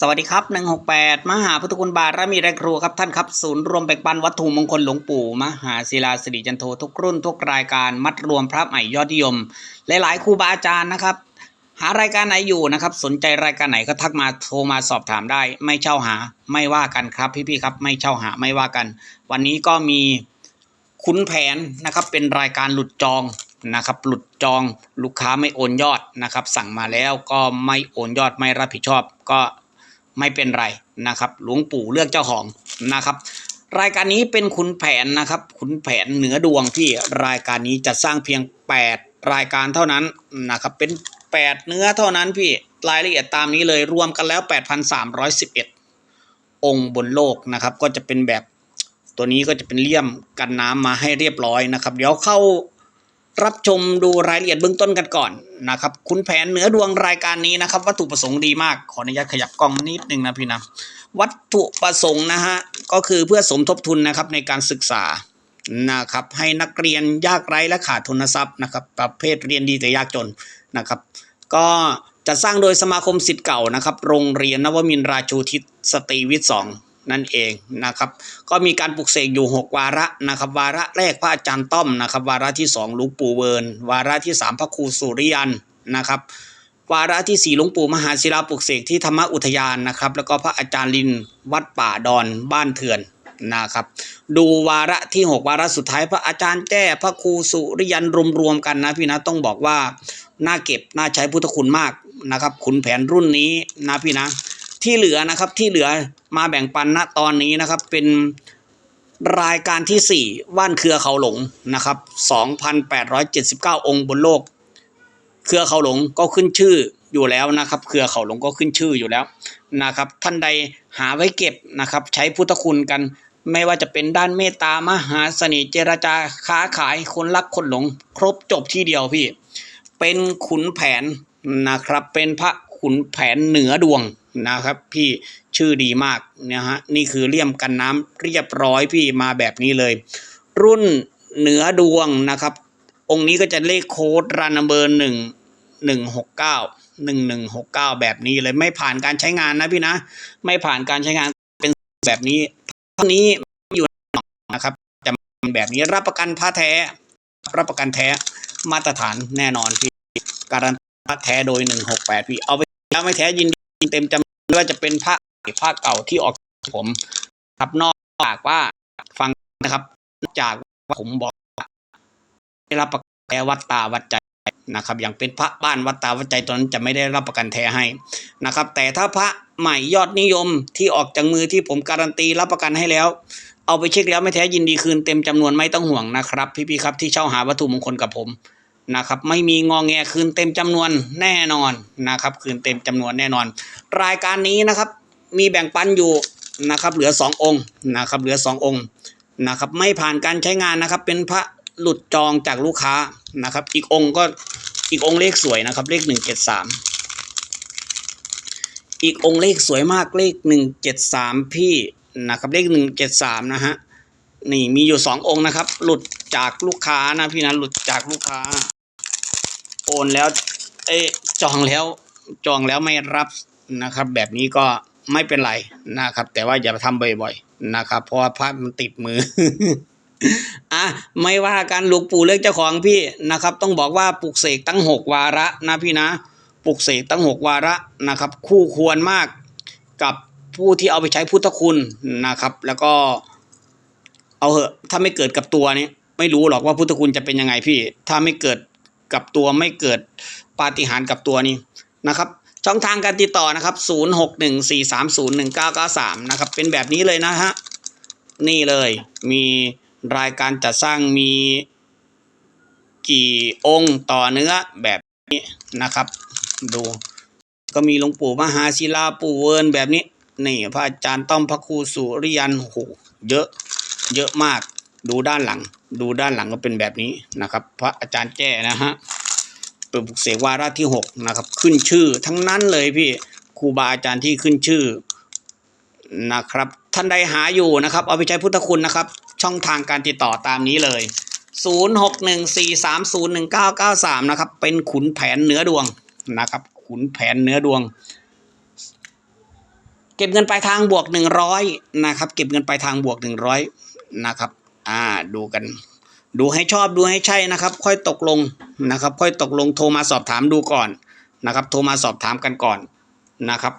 สวัสดีครับ 168 มหาพุทธคุณบารมีแรงครูครับท่านครับ ศูนย์รวมแบ่งปันวัตถุมงคลหลวงปู่ มหาศิลาสิริจันโททุกรุ่น ทุกรายการมัดรวมพระใหม่ยอดนิยม หลายๆครูบาอาจารย์นะครับ หารายการไหนอยู่นะครับ สนใจรายการไหนก็ทักมาโทรมาสอบถามได้ ไม่เช่าหาไม่ว่ากันครับพี่ๆครับไม่เช่าหาไม่ว่ากัน วันนี้ก็มีขุนแผนนะครับเป็นรายการหลุดจองนะครับหลุดจองลูกค้าไม่โอนยอดนะครับสั่งมาแล้วก็ไม่โอนยอดไม่รับผิดชอบก็ ไม่เป็นไรนะครับ หลวงปู่เลือกเจ้าของนะครับ รายการนี้เป็นขุนแผนนะครับขุนแผนเหนือดวงที่รายการนี้จะสร้างเพียง 8 รายการเท่านั้นนะครับเป็น 8 เนื้อเท่านั้นพี่รายละเอียดตามนี้เลยรวมกันแล้ว 8,311 องค์บนโลกนะครับ ก็จะเป็นแบบตัวนี้ก็จะเป็นเลี่ยมกันน้ำมาให้เรียบร้อยนะครับ เดี๋ยวเข้า รับชมดูรายละเอียดเบื้องต้นกันก่อนนะครับคุณแผนเหนือดวงรายการนี้นะครับ วัตถุประสงค์ดีมาก ขออนุญาตขยับกล้องนิดนึงนะพี่นะวัตถุประสงค์นะฮะก็คือเพื่อสมทบทุนนะครับในการศึกษานะครับให้นักเรียนยากไร้และขาดทุนทรัพย์นะครับ ประเภทเรียนดีแต่ยากจนนะครับ ก็จะสร้างโดยสมาคมสิทธิ์เก่านะครับ โรงเรียนนวมินราชูทิศสตรีวิทย์สอง นั่นเองนะครับ ก็มีการปลุกเสกอยู่ 6 วาระนะครับ วาระแรกพระอาจารย์ต้อมนะครับ วาระที่2หลวงปู่เวิร์นวาระที่ 3 พระครูสุริยันนะครับ วาระที่ 4 หลวงปู่มหาศิลาปลุกเสกที่ธรรมอุทยานนะครับ แล้วก็พระอาจารย์ลินวัดป่าดอนบ้านเถื่อนนะครับ ดูวาระที่ 6 วาระสุดท้ายพระอาจารย์แจ้พระครูสุริยันรวมๆกันนะพี่นะต้องบอกว่าน่าเก็บน่าใช้พุทธคุณมากนะครับขุนแผนรุ่นนี้นะพี่นะ ที่เหลือนะครับที่เหลือมาแบ่งปันณตอนนี้นะครับเป็นรายการที่ 4 ว่านเครือเขาหลงนะครับ 2,879 องค์บนโลก เครือเขาหลงก็ขึ้นชื่ออยู่แล้วนะครับ เครือเขาหลงก็ขึ้นชื่ออยู่แล้วนะครับ ท่านใดหาไว้เก็บนะครับ ใช้พุทธคุณกัน ไม่ว่าจะเป็นด้านเมตตามหาเสน่ห์เจรจาค้าขายคนรักคนหลง ครบจบที่เดียวพี่ เป็นขุนแผนนะครับ เป็นพระขุนแผนเหนือดวง นะครับ พี่ชื่อดีมากนะฮะนี่คือเลี่ยมกันน้ำเรียบร้อยพี่มาแบบนี้เลย รุ่นเหนือดวงนะครับ องค์นี้ก็จะเลขโค้ดรันเบอร์หนึ่งหนึ่งหกเก้าหนึ่งหนึ่งหกเก้าแบบนี้เลยไม่ผ่านการใช้งานนะพี่นะ ไม่ผ่านการใช้งานเป็นแบบนี้เท่านี้อยู่นะครับจะเป็นแบบนี้รับประกันผ้าแท้ รับประกันแท้มาตรฐานแน่นอนพี่การันตีผ้าแท้โดยหนึ่งหกแปดพี่เอาไปแล้วไม่แท้ยินดี เต็มจำไม่ว่าจะเป็นผ้าผ้าเก่าที่ออกผมครับนอกจากว่าฟังนะครับนอกจากว่าผมบอกว่าได้รับประกันแท้วัดตาวัดใจนะครับ อย่างเป็นพระบ้านวัดตาวัดใจตอนนั้นจะไม่ได้รับประกันแท้ให้นะครับ แต่ถ้าพระใหม่ยอดนิยมที่ออกจากมือที่ผมการันตีรับประกันให้แล้ว เอาไปเช็คแล้วไม่แท้ยินดีคืนเต็มจำนวนไม่ต้องห่วงนะครับ พี่ๆครับที่เช่าหาวัตถุมงคลกับผม นะครับไม่มีงองแงคืนเต็มจำนวนแน่นอนนะครับคืนเต็มจำนวนแน่นอน รายการนี้นะครับมีแบ่งปันอยู่นะครับเหลือสององค์นะครับเหลือสององค์นะครับไม่ผ่านการใช้งานนะครับ เป็นพระหลุดจองจากลูกค้านะครับอีกองค์ก็อีกองค์เลขสวยนะครับเลขหนึ่งเจ็ดสามอีกองค์เลขสวยมากเลขหนึ่งเจ็ดสามพี่นะครับเลขหนึ่งเจ็ดสามนะฮะนี่มีอยู่สององค์นะครับ หลุดจากลูกค้านะพี่นะหลุดจากลูกค้า โอนแล้ว เอ้จองแล้วจองแล้วไม่รับนะครับ แบบนี้ก็ไม่เป็นไรนะครับ แต่ว่าอย่าทำบ่อยๆนะครับ เพราะว่าพระมันติดมืออะไม่ว่ากันหลวงปู่เลือกเจ้าของพี่นะครับ ต้องบอกว่าปลุกเสกตั้งหกวาระนะพี่นะปลุกเสกตั้งหกวาระนะครับ คู่ควรมากกับผู้ที่เอาไปใช้พุทธคุณนะครับ แล้วก็ เอาเหอะถ้าไม่เกิดกับตัวนี้ไม่รู้หรอกว่าพุทธคุณจะเป็นยังไงพี่ ถ้าไม่เกิด กับตัวไม่เกิดปาฏิหาริย์กับตัวนี้นะครับ ช่องทางการติดต่อนะครับ 0614301993 นะครับ เป็นแบบนี้เลยนะฮะ นี่เลยมีรายการจัดสร้างมีกี่องค์ต่อเนื้อแบบนี้นะครับ ดู ก็มีหลวงปู่มหาศิลาปู่เวิร์นแบบนี้ นี่พระอาจารย์ต้อมพระครูสุริยันโอ้โหเยอะเยอะมาก ดูด้านหลัง ดูด้านหลังก็เป็นแบบนี้นะครับ พระอาจารย์แจ้นะฮะเปิดบุกเสกวาระที่หกนะครับ ขึ้นชื่อทั้งนั้นเลยพี่ครูบาอาจารย์ที่ขึ้นชื่อนะครับ ท่านใดหาอยู่นะครับเอาไปใช้พุทธคุณนะครับ ช่องทางการติดต่อตามนี้เลย 0614301993 นะครับ เป็นขุนแผนเหนือดวงนะครับ ขุนแผนเหนือดวง เก็บเงินปลายทางบวกหนึ่งร้อยนะครับ เก็บเงินปลายทางบวกหนึ่งร้อยนะครับ อ่าดูกัน ดูให้ชอบดูให้ใช่นะครับ ค่อยตกลงนะครับ ค่อยตกลงโทรมาสอบถามดูก่อนนะครับ โทรมาสอบถามกันก่อนนะครับ